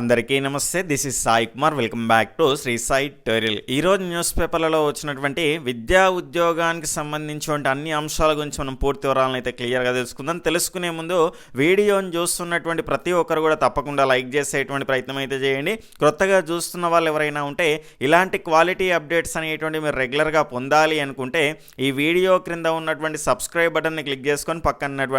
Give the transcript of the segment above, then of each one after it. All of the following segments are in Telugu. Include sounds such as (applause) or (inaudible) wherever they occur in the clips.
అందరికీ నమస్తే this is Sai Kumar. Welcome back to Sri Sai టోరియల్ ఈరోజు న్యూస్ పేపర్లలో వచ్చినటువంటి విద్యా ఉద్యోగానికి సంబంధించినటువంటి అన్ని అంశాల గురించి మనం పూర్తి వివరాలను అయితే క్లియర్గా తెలుసుకుందాం. తెలుసుకునే ముందు వీడియోని చూస్తున్నటువంటి ప్రతి ఒక్కరు కూడా తప్పకుండా లైక్ చేసేటువంటి ప్రయత్నం అయితే చేయండి. కొత్తగా చూస్తున్న వాళ్ళు ఎవరైనా ఉంటే ఇలాంటి క్వాలిటీ అప్డేట్స్ అనేటువంటి మీరు రెగ్యులర్గా పొందాలి అనుకుంటే ఈ వీడియో క్రింద ఉన్నటువంటి సబ్స్క్రైబ్ బటన్ని క్లిక్ చేసుకొని పక్కన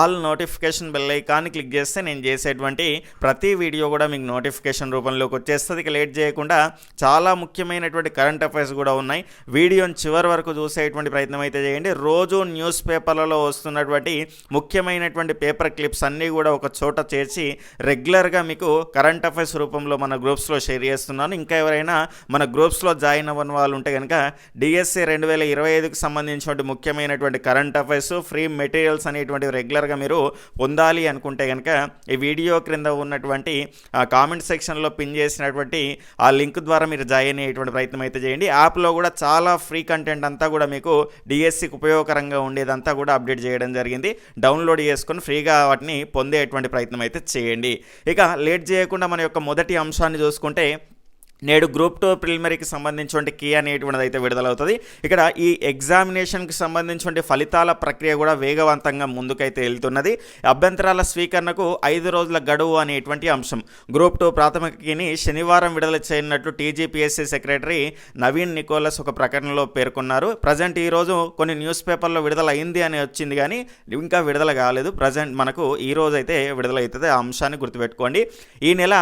ఆల్ నోటిఫికేషన్ బెల్ ఐకాన్ని క్లిక్ చేస్తే నేను చేసేటువంటి ప్రతి వీడియో కూడా కూడా మీకు నోటిఫికేషన్ రూపంలోకి వచ్చేస్తుంది. ఇక లేట్ చేయకుండా చాలా ముఖ్యమైనటువంటి కరెంట్ అఫైర్స్ కూడా ఉన్నాయి. వీడియోని చివరి వరకు చూసేటువంటి ప్రయత్నం అయితే చేయండి. రోజు న్యూస్ పేపర్లలో వస్తున్నటువంటి ముఖ్యమైనటువంటి పేపర్ క్లిప్స్ అన్నీ కూడా ఒక చోట చేర్చి రెగ్యులర్గా మీకు కరెంట్ అఫైర్స్ రూపంలో మన గ్రూప్స్లో షేర్ చేస్తున్నాను. ఇంకా ఎవరైనా మన గ్రూప్స్లో జాయిన్ అవ్వని వాళ్ళు ఉంటే కనుక డిఎస్సి రెండు వేల ఇరవై ఐదుకు సంబంధించినటువంటి ముఖ్యమైనటువంటి కరెంట్ అఫైర్స్ ఫ్రీ మెటీరియల్స్ అనేటువంటివి రెగ్యులర్గా మీరు పొందాలి అనుకుంటే కనుక ఈ వీడియో క్రింద ఉన్నటువంటి కామెంట్ సెక్షన్లో పిన్ చేసినటువంటి ఆ లింక్ ద్వారా మీరు జాయిన్ అయ్యేటువంటి ప్రయత్నం అయితే చేయండి. యాప్లో కూడా చాలా ఫ్రీ కంటెంట్ అంతా కూడా మీకు డిఎస్సికి ఉపయోగకరంగా ఉండేదంతా కూడా అప్డేట్ చేయడం జరిగింది. డౌన్లోడ్ చేసుకొని ఫ్రీగా వాటిని పొందేటువంటి ప్రయత్నం అయితే చేయండి. ఇక లేట్ చేయకుండా మన యొక్క మొదటి అంశాన్ని చూసుకుంటే నేడు గ్రూప్ టూ ప్రిలిమరీకి సంబంధించి కీ అనేటువంటిది అయితే విడుదలవుతుంది. ఇక్కడ ఈ ఎగ్జామినేషన్కి సంబంధించి ఫలితాల ప్రక్రియ కూడా వేగవంతంగా ముందుకైతే వెళ్తున్నది. అభ్యంతరాల స్వీకరణకు ఐదు రోజుల గడువు అనేటువంటి అంశం. గ్రూప్ టూ ప్రాథమిక కీని శనివారం విడుదల చేయనున్నట్లు టీజీపీఎస్సీ సెక్రటరీ నవీన్ నికోలస్ ఒక ప్రకటనలో పేర్కొన్నారు. ప్రజెంట్ ఈరోజు కొన్ని న్యూస్ పేపర్లో విడుదల అయింది అని వచ్చింది కానీ ఇంకా విడుదల కాలేదు. ప్రజెంట్ మనకు ఈ రోజు అయితే విడుదలవుతుంది. ఆ అంశాన్ని గుర్తుపెట్టుకోండి. ఈ నెల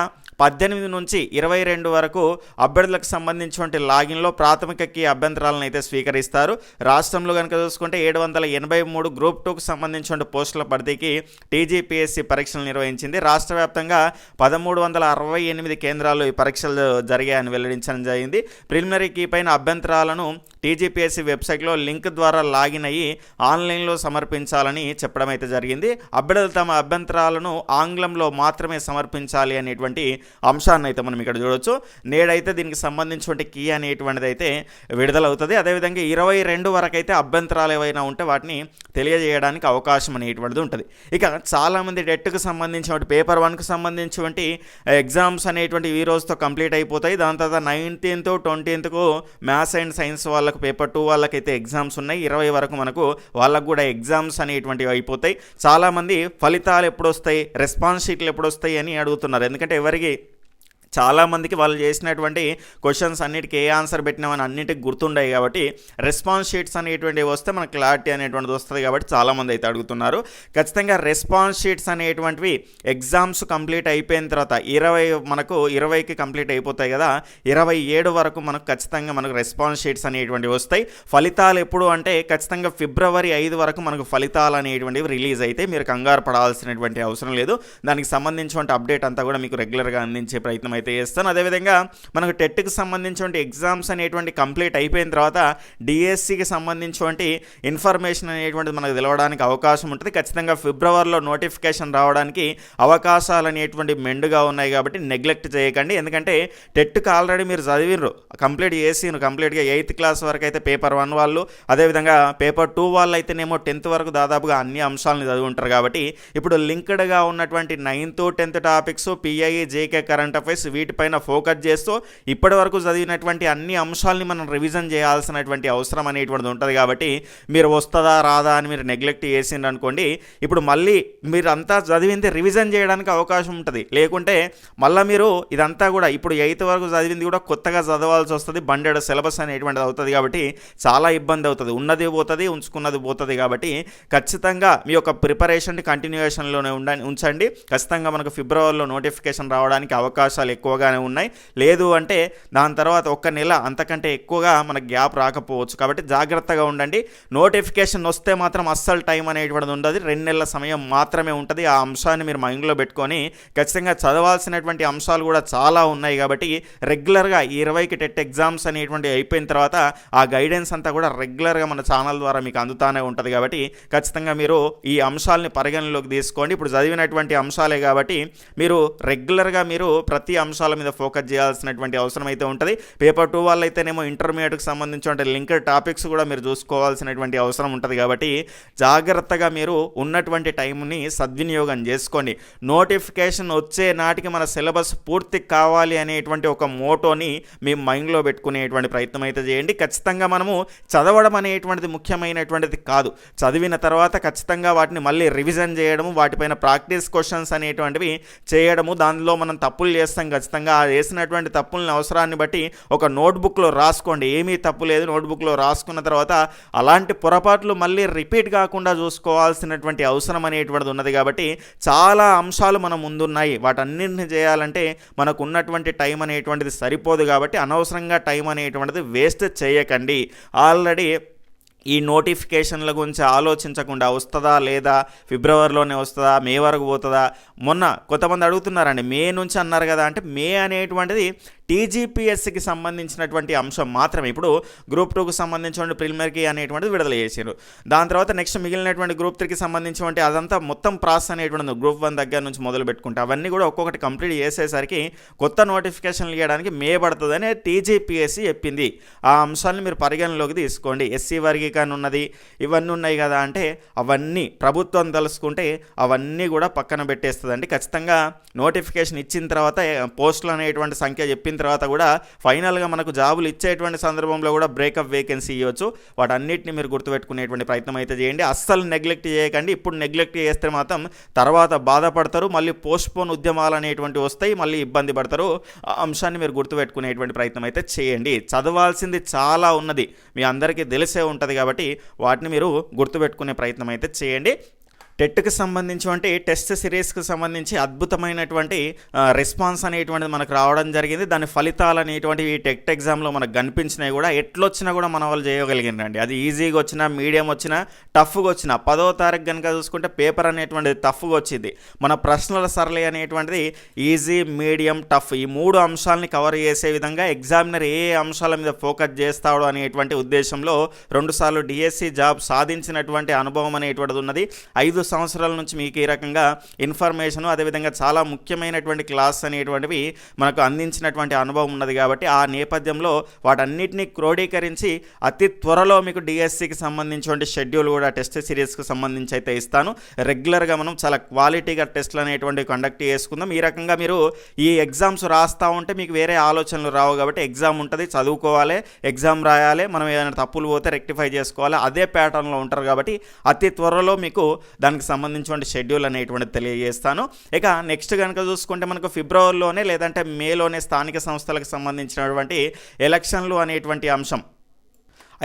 పద్దెనిమిది నుంచి ఇరవై రెండు వరకు అభ్యర్థులకు సంబంధించినటువంటి లాగిన్లో ప్రాథమిక కీ అభ్యంతరాలను అయితే స్వీకరిస్తారు. రాష్ట్రంలో కనుక చూసుకుంటే ఏడు వందల ఎనభై మూడు గ్రూప్ టూకు సంబంధించిన పోస్టుల భర్తీకి టీజీపీఎస్సీ పరీక్షలు నిర్వహించింది. రాష్ట్ర వ్యాప్తంగా పదమూడు వందల అరవై ఎనిమిది కేంద్రాలు ఈ పరీక్షలు జరిగాయని వెల్లడించడం జరిగింది. ప్రిలిమినరీ కీ పైన అభ్యంతరాలను టీజీపీఎస్సీ వెబ్సైట్లో లింక్ ద్వారా లాగిన్ అయ్యి ఆన్లైన్లో సమర్పించాలని చెప్పడం అయితే జరిగింది. అభ్యర్థులు తమ అభ్యంతరాలను ఆంగ్లంలో మాత్రమే సమర్పించాలి అనేటువంటి అంశాన్ని అయితే మనం ఇక్కడ చూడొచ్చు. నేడైతే దీనికి సంబంధించినటువంటి కీ అనేటువంటిది అయితే విడుదలవుతుంది. అదేవిధంగా ఇరవై రెండు వరకు అయితే అభ్యంతరాలు ఏవైనా ఉంటే వాటిని తెలియజేయడానికి అవకాశం అనేటువంటిది ఉంటుంది. ఇక చాలామంది డెట్కు సంబంధించినటువంటి పేపర్ వన్కు సంబంధించినటువంటి ఎగ్జామ్స్ అనేటువంటి ఈ రోజుతో కంప్లీట్ అయిపోతాయి. దాని తర్వాత నైన్టీన్త్ ట్వంటీన్త్కు మ్యాథ్స్ అండ్ సైన్స్ వాళ్ళ వాళ్ళకు పేపర్ టూ వాళ్ళకైతే ఎగ్జామ్స్ ఉన్నాయి. ఇరవై వరకు మనకు వాళ్ళకు కూడా ఎగ్జామ్స్ అనేటువంటివి అయిపోతాయి. చాలామంది ఫలితాలు ఎప్పుడు వస్తాయి రెస్పాన్స్ షీట్లు ఎప్పుడు వస్తాయి అని అడుగుతున్నారు. ఎందుకంటే ఎవరికి చాలామందికి వాళ్ళు చేసినటువంటి క్వశ్చన్స్ అన్నిటికీ ఏ ఆన్సర్ పెట్టినామని అన్నిటికి గుర్తుండాయి కాబట్టి రెస్పాన్స్ షీట్స్ అనేటువంటివి వస్తే మనకు క్లారిటీ అనేటువంటిది వస్తుంది కాబట్టి చాలామంది అయితే అడుగుతున్నారు. ఖచ్చితంగా రెస్పాన్స్ షీట్స్ అనేటువంటివి ఎగ్జామ్స్ కంప్లీట్ అయిపోయిన తర్వాత ఇరవై మనకు ఇరవైకి కంప్లీట్ అయిపోతాయి కదా ఇరవై ఏడు వరకు మనకు ఖచ్చితంగా మనకు రెస్పాన్స్ షీట్స్ అనేటువంటివి వస్తాయి. ఫలితాలు ఎప్పుడు అంటే ఖచ్చితంగా ఫిబ్రవరి ఐదు వరకు మనకు ఫలితాలు అనేటువంటివి రిలీజ్ అయితే మీరు కంగారు పడాల్సినటువంటి అవసరం లేదు. దానికి సంబంధించిన అప్డేట్ అంతా కూడా మీకు రెగ్యులర్గా అందించే ప్రయత్నం అయితే చేస్తాను. అదేవిధంగా మనకు టెట్కి సంబంధించినటువంటి ఎగ్జామ్స్ అనేటువంటి కంప్లీట్ అయిపోయిన తర్వాత డిఎస్సికి సంబంధించినటువంటి ఇన్ఫర్మేషన్ అనేటువంటిది మనకు తెలవడానికి అవకాశం ఉంటుంది. ఖచ్చితంగా ఫిబ్రవరిలో నోటిఫికేషన్ రావడానికి అవకాశాలు అనేటువంటి మెండుగా ఉన్నాయి కాబట్టి నెగ్లెక్ట్ చేయకండి. ఎందుకంటే టెట్కి ఆల్రెడీ మీరు చదివినరు కంప్లీట్ చేసిరు కంప్లీట్గా ఎయిత్ క్లాస్ వరకు అయితే పేపర్ వన్ వాళ్ళు. అదేవిధంగా పేపర్ టూ వాళ్ళు అయితేనేమో టెన్త్ వరకు దాదాపుగా అన్ని అంశాలను చదివి ఉంటారు కాబట్టి ఇప్పుడు లింక్డ్గా ఉన్నటువంటి ninth tenth topics PIA JK current affairs వీటిపైన ఫోకస్ చేస్తూ ఇప్పటి వరకు చదివినటువంటి అన్ని అంశాలని మనం రివిజన్ చేయాల్సినటువంటి అవసరం అనేటువంటిది ఉంటుంది కాబట్టి మీరు వస్తుందా రాదా అని మీరు నెగ్లెక్ట్ చేసిండ్రు అనుకోండి ఇప్పుడు మళ్ళీ మీరు అంతా చదివింది రివిజన్ చేయడానికి అవకాశం ఉంటుంది. లేకుంటే మళ్ళీ మీరు ఇదంతా కూడా ఇప్పుడు ఎయిత్ వరకు చదివింది కూడా కొత్తగా చదవాల్సి వస్తుంది బండెడ్ సిలబస్ అనేటువంటిది అవుతుంది కాబట్టి చాలా ఇబ్బంది అవుతుంది. ఉన్నది పోతుంది ఉంచుకున్నది పోతుంది కాబట్టి ఖచ్చితంగా మీ యొక్క ప్రిపరేషన్ కంటిన్యూషన్లోనే ఉండ ఉంచండి. ఖచ్చితంగా మనకు ఫిబ్రవరిలో నోటిఫికేషన్ రావడానికి అవకాశాలు ఎక్కువగానే ఉన్నాయి. లేదు అంటే దాని తర్వాత ఒక్క నెల అంతకంటే ఎక్కువగా మనకు గ్యాప్ రాకపోవచ్చు. కాబట్టి జాగ్రత్తగా ఉండండి. నోటిఫికేషన్ వస్తే మాత్రం అస్సలు టైం అనేటువంటిది ఉండదు. రెండు నెలల సమయం మాత్రమే ఉంటుంది. ఆ అంశాన్ని మీరు మైండ్లో పెట్టుకొని ఖచ్చితంగా చదవాల్సినటువంటి అంశాలు కూడా చాలా ఉన్నాయి. కాబట్టి రెగ్యులర్గా ఈ ఇరవైకి టెట్ ఎగ్జామ్స్ అనేటువంటి అయిపోయిన తర్వాత ఆ గైడెన్స్ అంతా కూడా రెగ్యులర్గా మన ఛానల్ ద్వారా మీకు అందుతానే ఉంటుంది. కాబట్టి ఖచ్చితంగా మీరు ఈ అంశాలని పరిగణలోకి తీసుకోండి. ఇప్పుడు చదివినటువంటి అంశాలే కాబట్టి మీరు రెగ్యులర్గా మీరు ప్రతి అంశాల మీద ఫోకస్ చేయాల్సినటువంటి అవసరం అయితే ఉంటుంది. పేపర్ టూ వాళ్ళైతేనేమో ఇంటర్మీడియట్కి సంబంధించిన లింక్డ్ టాపిక్స్ కూడా మీరు చూసుకోవాల్సినటువంటి అవసరం ఉంటుంది కాబట్టి జాగ్రత్తగా మీరు ఉన్నటువంటి టైంని సద్వినియోగం చేసుకోండి. నోటిఫికేషన్ వచ్చే నాటికి మన సిలబస్ పూర్తి కావాలి అనేటువంటి ఒక మోటోని మీ మైండ్లో పెట్టుకునేటువంటి ప్రయత్నం అయితే చేయండి. ఖచ్చితంగా మనము చదవడం అనేటువంటిది ముఖ్యమైనటువంటిది కాదు. చదివిన తర్వాత ఖచ్చితంగా వాటిని మళ్ళీ రివిజన్ చేయడము వాటిపైన ప్రాక్టీస్ క్వశ్చన్స్ అనేటువంటివి చేయడము దానిలో మనం తప్పులు చేస్తాం ఖచ్చితంగా వేసినటువంటి తప్పుల్ని అవసరాన్ని బట్టి ఒక నోట్బుక్లో రాసుకోండి. ఏమీ తప్పు లేదు నోట్బుక్లో రాసుకున్న తర్వాత అలాంటి పొరపాట్లు మళ్ళీ రిపీట్ కాకుండా చూసుకోవాల్సినటువంటి అవసరం అనేటువంటిది ఉన్నది కాబట్టి చాలా అంశాలు మన ముందున్నాయి. వాటన్నింటిని చేయాలంటే మనకు ఉన్నటువంటి టైం అనేటువంటిది సరిపోదు కాబట్టి అనవసరంగా టైం అనేటువంటిది వేస్ట్ చేయకండి. ఆల్రెడీ ఈ నోటిఫికేషన్ల గురించి ఆలోచించకుండా వస్తుందా లేదా ఫిబ్రవరిలోనే వస్తుందా మే వరకు పోతుందా? మొన్న కొంతమంది అడుగుతున్నారండి మే నుంచి అన్నారు కదా అంటే మే అనేటువంటిది టీజీపీఎస్సికి సంబంధించినటువంటి అంశం మాత్రమే ఇప్పుడు గ్రూప్ టూకు సంబంధించినటువంటి ప్రిలిమినరీకి అనేటువంటిది విడుదల చేశారు దాని తర్వాత నెక్స్ట్ మిగిలినటువంటి గ్రూప్ త్రీకి సంబంధించినటువంటి అదంతా మొత్తం ప్రాసెస్ అనేటువంటి గ్రూప్ వన్ దగ్గర నుంచి మొదలు పెట్టుకుంటే అవన్నీ కూడా ఒక్కొక్కటి కంప్లీట్ చేసేసరికి కొత్త నోటిఫికేషన్లు ఇవ్వడానికి మే పడుతుందని టీజీపీఎస్సి చెప్పింది. ఆ అంశాలను మీరు పరిగణలోకి తీసుకోండి. ఎస్సీ వర్గీకరణ ఉన్నది ఇవన్నీ ఉన్నాయి కదా అంటే అవన్నీ ప్రభుత్వం తెలుసుకుంటే అవన్నీ కూడా పక్కన పెట్టేస్తుందండి. ఖచ్చితంగా నోటిఫికేషన్ ఇచ్చిన తర్వాత పోస్టులు అనేటువంటి సంఖ్య చెప్పిన తర్వాత కూడా ఫైనల్గా మనకు జాబులు ఇచ్చేటువంటి సందర్భంలో కూడా బ్రేకప్ వేకెన్సీ ఇవ్వచ్చు. వాటన్నిటిని మీరు గుర్తుపెట్టుకునేటువంటి ప్రయత్నం అయితే చేయండి. అస్సలు నెగ్లెక్ట్ చేయకండి. ఇప్పుడు నెగ్లెక్ట్ చేస్తే మాత్రం తర్వాత బాధపడతారు మళ్ళీ పోస్ట్పోన్ ఉద్యమాలు అనేటువంటి వస్తాయి మళ్ళీ ఇబ్బంది పడతారు. ఆ అంశాన్ని మీరు గుర్తుపెట్టుకునేటువంటి ప్రయత్నం అయితే చేయండి. చదవాల్సింది చాలా ఉన్నది. మీ అందరికీ తెలిసే ఉంటుంది కాబట్టి వాటిని మీరు గుర్తుపెట్టుకునే ప్రయత్నం అయితే చేయండి. టెట్కి సంబంధించి టెస్ట్ సిరీస్కి సంబంధించి అద్భుతమైనటువంటి రెస్పాన్స్ అనేటువంటిది మనకు రావడం జరిగింది. దాని ఫలితాలు అనేటువంటి ఈ టెట్ ఎగ్జామ్లో మనకు కనిపించినాయి కూడా ఎట్లొచ్చినా కూడా మన వాళ్ళు చేయగలిగినండి అది ఈజీగా వచ్చినా మీడియం వచ్చినా టఫ్గా వచ్చినా పదో తారీఖు కనుక చూసుకుంటే పేపర్ అనేటువంటిది టఫ్గా వచ్చింది. మన ప్రశ్నల సరళి అనేటువంటిది ఈజీ మీడియం టఫ్ ఈ మూడు అంశాలని కవర్ చేసే విధంగా ఎగ్జామినర్ ఏ ఏ అంశాల మీద ఫోకస్ చేస్తాడు అనేటువంటి ఉద్దేశంలో రెండుసార్లు డిఎస్సి జాబ్ సాధించినటువంటి అనుభవం అనేటువంటిది ఉన్నది. ఐదు సంవత్సరాల నుంచి మీకు ఈ రకంగా ఇన్ఫర్మేషన్ అదేవిధంగా చాలా ముఖ్యమైనటువంటి క్లాస్ అనేటువంటివి మనకు అందించినటువంటి అనుభవం ఉన్నది కాబట్టి ఆ నేపథ్యంలో వాటన్నిటినీ క్రోడీకరించి అతి త్వరలో మీకు డిఎస్సికి సంబంధించినటువంటి షెడ్యూల్ కూడా టెస్ట్ సిరీస్కి సంబంధించి అయితే ఇస్తాను. రెగ్యులర్గా మనం చాలా క్వాలిటీగా టెస్ట్లు అనేటువంటివి కండక్ట్ చేసుకుందాం. ఈ రకంగా మీరు ఈ ఎగ్జామ్స్ రాస్తూ ఉంటే మీకు వేరే ఆలోచనలు రావు కాబట్టి ఎగ్జామ్ ఉంటుంది చదువుకోవాలి ఎగ్జామ్ రాయాలి మనం ఏదైనా తప్పులు పోతే రెక్టిఫై చేసుకోవాలి. అదే ప్యాటర్న్లో ఉంటారు కాబట్టి అతి త్వరలో మీకు దానికి సంబంధించిన షెడ్యూల్ అనేటువంటిది తెలియజేస్తాను. ఇక నెక్స్ట్ కనుక చూసుకుంటే మనకు ఫిబ్రవరిలోనే లేదంటే మేలోనే స్థానిక సంస్థలకు సంబంధించినటువంటి ఎలక్షన్లు అనేటువంటి అంశం.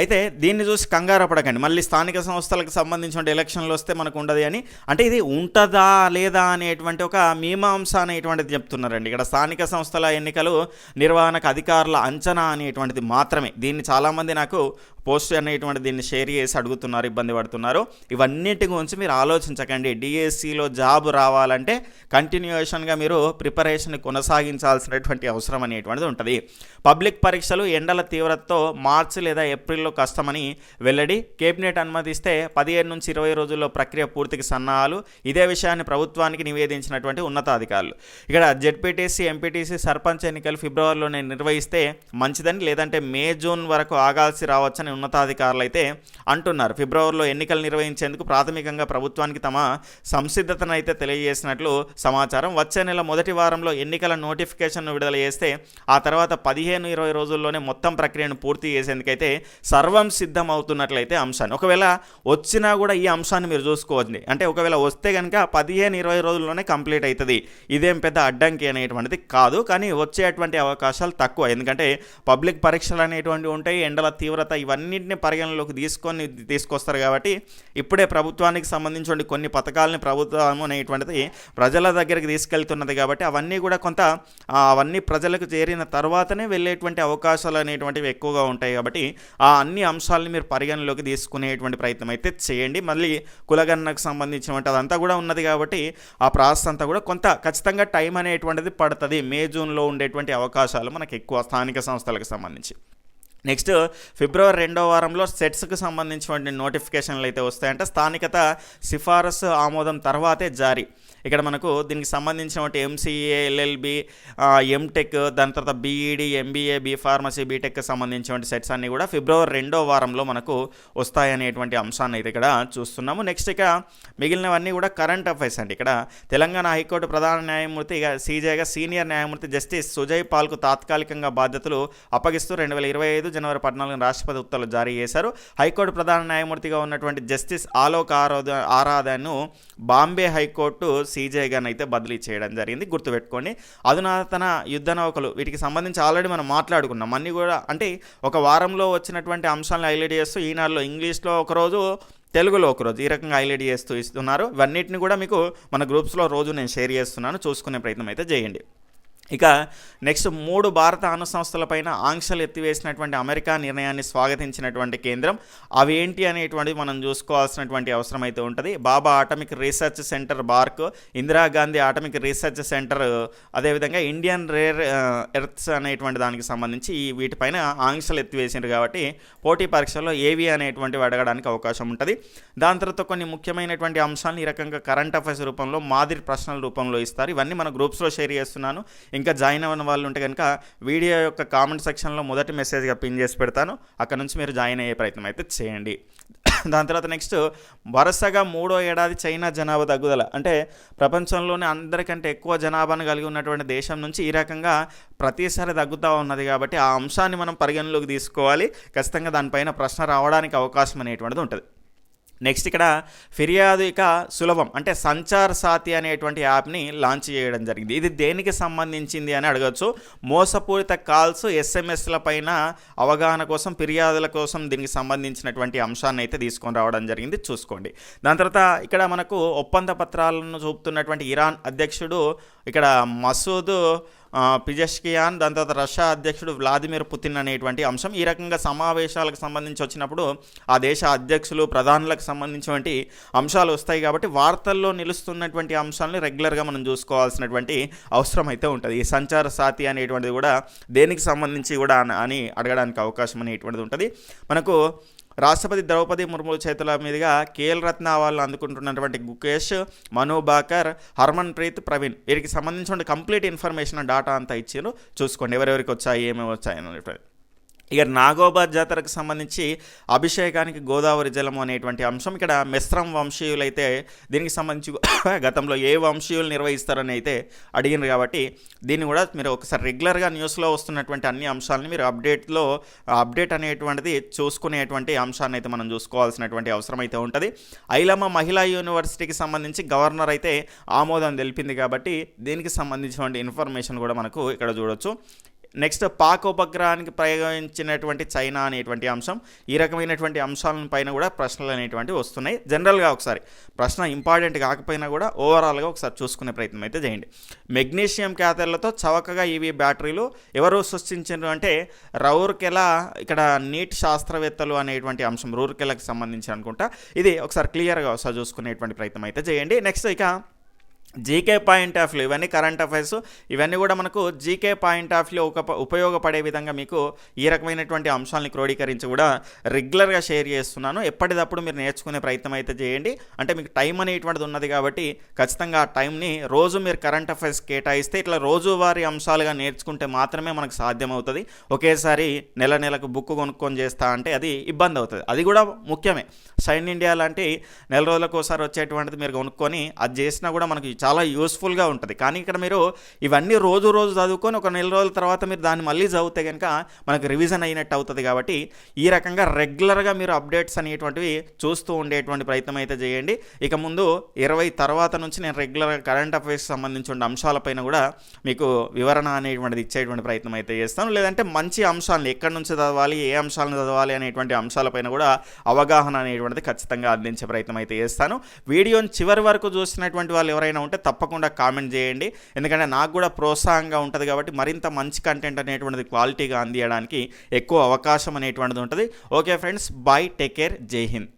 అయితే దీన్ని చూసి కంగారు పడకండి. మళ్ళీ స్థానిక సంస్థలకు సంబంధించిన ఎలక్షన్లు వస్తే మనకు ఉండదు అని. అంటే ఇది ఉంటుందా లేదా అనేటువంటి ఒక మీమాంస అనేటువంటిది చెప్తున్నారండి. ఇక్కడ స్థానిక సంస్థల ఎన్నికలు నిర్వహణకు అధికారుల అంచనా అనేటువంటిది మాత్రమే. దీన్ని చాలామంది నాకు పోస్ట్ అనేటువంటి దీన్ని షేర్ చేసి అడుగుతున్నారు ఇబ్బంది పడుతున్నారు. ఇవన్నిటి గురించి మీరు ఆలోచించకండి. డిఎస్సిలో జాబ్ రావాలంటే కంటిన్యూషన్గా మీరు ప్రిపరేషన్ కొనసాగించాల్సినటువంటి అవసరం అనేటువంటిది ఉంటుంది. పబ్లిక్ పరీక్షలు ఎండల తీవ్రతతో మార్చి లేదా ఏప్రిల్లో కష్టమని వెల్లడి. కేబినెట్ అనుమతిస్తే పదిహేను నుంచి ఇరవై రోజుల్లో ప్రక్రియ పూర్తికి సన్నాహాలు. ఇదే విషయాన్ని ప్రభుత్వానికి నివేదించినటువంటి ఉన్నతాధికారులు. ఇక్కడ జెడ్పీటీసీ ఎంపీటీసీ సర్పంచ్ ఎన్నికలు ఫిబ్రవరిలోనే నిర్వహిస్తే మంచిదని లేదంటే మే జూన్ వరకు ఆగాల్సి రావచ్చని ఉన్నతాధికారులు అయితే అంటున్నారు. ఫిబ్రవరిలో ఎన్నికలు నిర్వహించేందుకు ప్రాథమికంగా ప్రభుత్వానికి తమ సంసిద్ధతను అయితే తెలియజేసినట్లు సమాచారం. వచ్చే నెల మొదటి వారంలో ఎన్నికల నోటిఫికేషన్ విడుదల చేస్తే ఆ తర్వాత పదిహేను ఇరవై రోజుల్లోనే మొత్తం ప్రక్రియను పూర్తి చేసేందుకైతే సర్వం సిద్ధం అవుతున్నట్లయితే అంశాన్ని. ఒకవేళ వచ్చినా కూడా ఈ అంశాన్ని మీరు చూసుకోవచ్చు అంటే ఒకవేళ వస్తే కనుక పదిహేను ఇరవై రోజుల్లోనే కంప్లీట్ అవుతుంది ఇదేం పెద్ద అడ్డంకి అనేటువంటిది కాదు. కానీ వచ్చేటువంటి అవకాశాలు తక్కువ. ఎందుకంటే పబ్లిక్ పరీక్షలు అనేటువంటివి ఉంటాయి. ఎండల తీవ్రత ఇవన్నీ అన్నింటిని పరిగణలోకి తీసుకొని తీసుకొస్తారు కాబట్టి ఇప్పుడే ప్రభుత్వానికి సంబంధించిన కొన్ని పథకాలని ప్రభుత్వం అనేటువంటిది ప్రజల దగ్గరికి తీసుకెళ్తున్నది కాబట్టి అవన్నీ కూడా కొంత అవన్నీ ప్రజలకు చేరిన తర్వాతనే వెళ్ళేటువంటి అవకాశాలు అనేటువంటివి ఎక్కువగా ఉంటాయి కాబట్టి ఆ అన్ని అంశాలని మీరు పరిగణలోకి తీసుకునేటువంటి ప్రయత్నం అయితే చేయండి. మళ్ళీ కులగణనకు సంబంధించినటువంటి అదంతా కూడా ఉన్నది కాబట్టి ఆ ప్రాసెస్ అంతా కూడా కొంత ఖచ్చితంగా టైం అనేటువంటిది పడుతుంది. మే జూన్లో ఉండేటువంటి అవకాశాలు మనకు ఎక్కువ స్థానిక సంస్థలకు సంబంధించి. నెక్స్ట్ ఫిబ్రవరి రెండో వారంలో సెట్స్కు సంబంధించినటువంటి నోటిఫికేషన్లు అయితే వస్తాయంటే. స్థానికత సిఫారసు ఆమోదం తర్వాతే జారీ. ఇక్కడ మనకు దీనికి సంబంధించినటువంటి ఎంసీఏ ఎల్ఎల్బి ఎంటెక్ దాని తర్వాత బీఈడి ఎంబీఏ బీ ఫార్మసీ బీటెక్కి సంబంధించినటువంటి సెట్స్ అన్నీ కూడా ఫిబ్రవరి రెండో వారంలో మనకు వస్తాయనేటువంటి అంశాన్ని అయితే ఇక్కడ చూస్తున్నాము. నెక్స్ట్ ఇక మిగిలినవన్నీ కూడా కరెంట్ అఫైర్స్ అండి. ఇక్కడ తెలంగాణ హైకోర్టు ప్రధాన న్యాయమూర్తి ఇక సీజేగా సీనియర్ న్యాయమూర్తి జస్టిస్ సుజయ్ పాల్కు తాత్కాలికంగా బాధ్యతలు అప్పగిస్తూ రెండు వేల ఇరవై ఐదు జనవరి పద్నాలుగున రాష్ట్రపతి ఉత్తర్వులు జారీ చేశారు. హైకోర్టు ప్రధాన న్యాయమూర్తిగా ఉన్నటువంటి జస్టిస్ ఆలోక్ ఆరాధ ఆరాధను బాంబే హైకోర్టు సీజేగానైతే అయితే బదిలీ చేయడం జరిగింది. గుర్తుపెట్టుకోండి. అధునాతన యుద్ధ నౌకలు వీటికి సంబంధించి ఆల్రెడీ మనం మాట్లాడుకున్నాం. అన్నీ కూడా అంటే ఒక వారంలో వచ్చినటువంటి అంశాలను హైలైట్ చేస్తూ ఈనాడులో ఇంగ్లీష్లో ఒకరోజు తెలుగులో ఒకరోజు ఈ రకంగా హైలైట్ చేస్తూ ఇస్తున్నారు. ఇవన్నిటిని కూడా మీకు మన గ్రూప్స్లో రోజు నేను షేర్ చేస్తున్నాను. చూసుకునే ప్రయత్నం అయితే చేయండి. ఇక నెక్స్ట్ మూడు భారత అణు సంస్థలపైన ఆంక్షలు ఎత్తివేసినటువంటి అమెరికా నిర్ణయాన్ని స్వాగతించినటువంటి కేంద్రం. అవి ఏంటి అనేటువంటిది మనం చూసుకోవాల్సినటువంటి అవసరం అయితే ఉంటుంది. బాబా atomic research centre BARC Indira Gandhi atomic research centre అదేవిధంగా ఇండియన్ రేర్ ఎర్త్స్ అనేటువంటి దానికి సంబంధించి ఈ వీటిపైన ఆంక్షలు ఎత్తివేసినారు కాబట్టి పోటీ పరీక్షల్లో ఏవి అనేటువంటివి అడగడానికి అవకాశం ఉంటుంది. దాని తర్వాత కొన్ని ముఖ్యమైనటువంటి అంశాలను ఈ రకంగా కరెంట్ అఫైర్స్ రూపంలో మాదిరి ప్రశ్నల రూపంలో ఇస్తారు. ఇవన్నీ మన గ్రూప్స్లో షేర్ చేస్తున్నాను. ఇంకా జాయిన్ అవ్వని వాళ్ళు ఉంటే కనుక వీడియో యొక్క కామెంట్ సెక్షన్లో మొదటి మెసేజ్గా పిన్ చేసి పెడతాను. అక్కడ నుంచి మీరు జాయిన్ అయ్యే ప్రయత్నం అయితే చేయండి. (coughs) దాని తర్వాత నెక్స్ట్ వరుసగా మూడో ఏడాది చైనా జనాభా తగ్గుదల. అంటే ప్రపంచంలోనే అందరికంటే ఎక్కువ జనాభాను కలిగి ఉన్నటువంటి దేశం నుంచి ఈ రకంగా ప్రతిసారి తగ్గుతూ ఉన్నది కాబట్టి ఆ అంశాన్ని మనం పరిగణలోకి తీసుకోవాలి. ఖచ్చితంగా దానిపైన ప్రశ్న రావడానికి అవకాశం అనేటువంటిది ఉంటుంది. నెక్స్ట్ ఇక్కడ ఫిర్యాదు ఇక సులభం అంటే సంచార్ సాతి అనేటువంటి యాప్ని లాంచ్ చేయడం జరిగింది. ఇది దేనికి సంబంధించింది అని అడగచ్చు. మోసపూరిత కాల్స్ ఎస్ఎంఎస్ల పైన అవగాహన కోసం ఫిర్యాదుల కోసం దీనికి సంబంధించినటువంటి అంశాన్ని అయితే తీసుకొని రావడం జరిగింది. చూసుకోండి. దాని తర్వాత ఇక్కడ మనకు ఒప్పంద పత్రాలను చూపుతున్నటువంటి ఇరాన్ అధ్యక్షుడు ఇక్కడ మసూద్ పిజెష్కియాన్ దాని తర్వాత రష్యా అధ్యక్షుడు వ్లాదిమిర్ పుతిన్ అనేటువంటి అంశం. ఈ రకంగా సమావేశాలకు సంబంధించి వచ్చినప్పుడు ఆ దేశ అధ్యక్షులు ప్రధానులకు సంబంధించినటువంటి అంశాలు వస్తాయి కాబట్టి వార్తల్లో నిలుస్తున్నటువంటి అంశాలని రెగ్యులర్గా మనం చూసుకోవాల్సినటువంటి అవసరం అయితే ఉంటుంది. ఈ సంచార సాతి అనేటువంటిది కూడా దేనికి సంబంధించి కూడా అని అడగడానికి అవకాశం అనేటువంటిది ఉంటుంది. మనకు రాష్ట్రపతి ద్రౌపది ముర్ము చేతుల మీదుగా కేఎల్ రత్న అవార్డులు అందుకుంటున్నటువంటి గుకేష్ మను బాకర్ హర్మన్ ప్రీత్ ప్రవీణ్. వీరికి సంబంధించిన కంప్లీట్ ఇన్ఫర్మేషన్ డాటా అంతా ఇచ్చారు. చూసుకోండి ఎవరెవరికి వచ్చాయి ఏమేమి వచ్చాయి ఇక నాగోబార్ జాతరకు సంబంధించి అభిషేకానికి గోదావరి జలం అనేటువంటి అంశం. ఇక్కడ మిశ్రం వంశీయులైతే దీనికి సంబంధించి (coughs) గతంలో ఏ వంశీయులు నిర్వహిస్తారని అయితే అడిగినారు కాబట్టి దీన్ని కూడా మీరు ఒకసారి రెగ్యులర్గా న్యూస్లో వస్తున్నటువంటి అన్ని అంశాలని మీరు అప్డేట్లో అప్డేట్ అనేటువంటిది చూసుకునేటువంటి అంశాన్ని అయితే మనం చూసుకోవాల్సినటువంటి అవసరం అయితే ఉంటుంది. ఐలమ్మ మహిళా యూనివర్సిటీకి సంబంధించి గవర్నర్ అయితే ఆమోదం తెలిపింది కాబట్టి దీనికి సంబంధించినటువంటి ఇన్ఫర్మేషన్ కూడా మనకు ఇక్కడ చూడొచ్చు. నెక్స్ట్ పాక్ ఉపగ్రహానికి ప్రయోగించినటువంటి చైనా అనేటువంటి అంశం ఈ రకమైనటువంటి అంశాల పైన కూడా ప్రశ్నలు అనేటువంటివి వస్తున్నాయి. జనరల్గా ఒకసారి ప్రశ్న ఇంపార్టెంట్ కాకపోయినా కూడా ఓవరాల్గా ఒకసారి చూసుకునే ప్రయత్నం అయితే చేయండి. మెగ్నీషియం క్యాథర్లతో చవకగా ఇవి బ్యాటరీలు ఎవరు సృష్టించారు అంటే రౌర్కెలా ఇక్కడ నీట్ శాస్త్రవేత్తలు అనేటువంటి అంశం రూర్కెలకు సంబంధించి అనుకుంటా. ఇది ఒకసారి క్లియర్గా ఒకసారి చూసుకునేటువంటి ప్రయత్నం అయితే చేయండి. నెక్స్ట్ ఇక జీకే పాయింట్ ఆఫ్ వ్యూ ఇవన్నీ కరెంట్ అఫైర్స్ ఇవన్నీ కూడా మనకు జీకే పాయింట్ ఆఫ్ వ్యూ ఒక ఉపయోగపడే విధంగా మీకు ఈ రకమైనటువంటి అంశాలని క్రోడీకరించి కూడా రెగ్యులర్గా షేర్ చేస్తున్నాను. ఎప్పటికప్పుడు మీరు నేర్చుకునే ప్రయత్నం అయితే చేయండి. అంటే మీకు టైం అనేటువంటిది ఉన్నది కాబట్టి ఖచ్చితంగా ఆ టైంని రోజు మీరు కరెంట్ అఫైర్స్ కేటాయిస్తే ఇట్లా రోజువారీ అంశాలుగా నేర్చుకుంటే మాత్రమే మనకు సాధ్యమవుతుంది. ఒకేసారి నెల నెలకు బుక్ కొనుక్కొని చేస్తా అంటే అది ఇబ్బంది అవుతుంది. అది కూడా ముఖ్యమే. సైన్ ఇండియా లాంటి నెల రోజులకు ఒకసారి వచ్చేటువంటిది మీరు కొనుక్కొని అది చేసినా కూడా మనకు చాలా యూస్ఫుల్గా ఉంటుంది. కానీ ఇక్కడ మీరు ఇవన్నీ రోజు రోజు చదువుకొని ఒక నెల రోజుల తర్వాత మీరు దాన్ని మళ్ళీ చదివితే కనుక మనకు రివిజన్ అయినట్టు అవుతుంది కాబట్టి ఈ రకంగా రెగ్యులర్గా మీరు అప్డేట్స్ అనేటువంటివి చూస్తూ ఉండేటువంటి ప్రయత్నం అయితే చేయండి. ఇక ముందు ఇరవై తర్వాత నుంచి నేను రెగ్యులర్గా కరెంట్ అఫైర్స్ సంబంధించిన అంశాలపైన కూడా మీకు వివరణ అనేటువంటిది ఇచ్చేటువంటి ప్రయత్నం అయితే చేస్తాను. లేదంటే మంచి అంశాలను ఎక్కడి నుంచి చదవాలి ఏ అంశాలను చదవాలి అనేటువంటి అంశాలపైన కూడా అవగాహన అనేటువంటిది ఖచ్చితంగా అందించే ప్రయత్నం అయితే చేస్తాను. వీడియోని చివరి వరకు చూసినటువంటి వాళ్ళు ఎవరైనా ఉంటే ఉంటే తప్పకుండా కామెంట్ చేయండి. ఎందుకంటే నాకు కూడా ప్రోత్సాహంగా ఉంటుంది కాబట్టి మరింత మంచి కంటెంట్ అనేటువంటిది క్వాలిటీగా అందియడానికి ఎక్కువ అవకాశం అనేటువంటిది ఉంటుంది. Okay friends bye take care జై హింద్